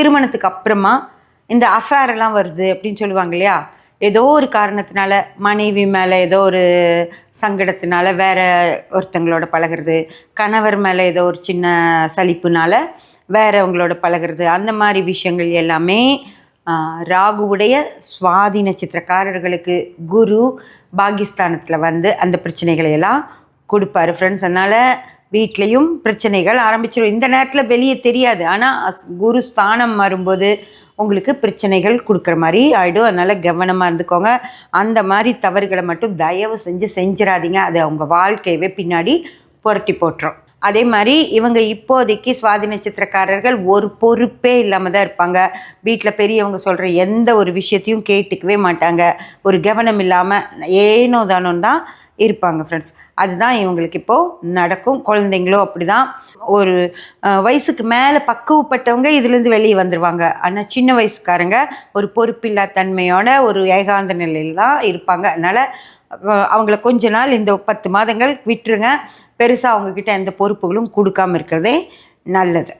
திருமணத்துக்கு அப்புறமா இந்த அஃபேரெல்லாம் எல்லாம் வருது அப்படின்னு சொல்லுவாங்க இல்லையா? ஏதோ ஒரு காரணத்தினால மனைவி மேலே ஏதோ ஒரு சங்கடத்தினால வேற ஒருத்தங்களோட பழகுறது கணவர் மேலே ஏதோ ஒரு சின்ன சலிப்புனால வேறவங்களோட பழகுறது அந்த மாதிரி விஷயங்கள் எல்லாமே ராகுவுடைய சுவாதி நட்சத்திரக்காரர்களுக்கு குரு பாகிஸ்தானத்தில் வந்து அந்த பிரச்சனைகளை எல்லாம் கொடுப்பாரு. ஃப்ரெண்ட்ஸ் அதனால் வீட்லேயும் பிரச்சனைகள் ஆரம்பிச்சிடும் இந்த நேரத்தில் வெளியே தெரியாது. ஆனால் குரு ஸ்தானம் வரும்போது உங்களுக்கு பிரச்சனைகள் கொடுக்குற மாதிரி ஆகிடும் அதனால் கவனமாக இருந்துக்கோங்க. அந்த மாதிரி தவறுகளை மட்டும் தயவு செஞ்சு செஞ்சிடாதீங்க அது அவங்க வாழ்க்கையவே பின்னாடி புரட்டி போட்டுரும். அதே மாதிரி இவங்க இப்போதைக்கு சுவாதி நட்சத்திரக்காரர்கள் ஒரு பொறுப்பே இல்லாமல் தான் இருப்பாங்க. வீட்டில் பெரியவங்க சொல்கிற எந்த ஒரு விஷயத்தையும் கேட்டுக்கவே மாட்டாங்க. ஒரு கவனம் இல்லாமல் ஏனோ தானோன்னு தான் இருப்பாங்க ஃப்ரெண்ட்ஸ் அதுதான் இவங்களுக்கு இப்போது நடக்கும். குழந்தைங்களும் அப்படி தான் ஒரு வயசுக்கு மேலே பக்குவப்பட்டவங்க இதுலேருந்து வெளியே வந்துடுவாங்க ஆனால் சின்ன வயசுக்காரங்க ஒரு பொறுப்பில்லா தன்மையோட ஒரு ஏகாந்த நிலையில் தான் இருப்பாங்க. அதனால் அவங்கள கொஞ்ச நாள் இந்த பத்து மாதங்கள் விட்டுருங்க. பெருசாக அவங்கக்கிட்ட எந்த பொறுப்புகளும் கொடுக்காம இருக்கிறதே நல்லது.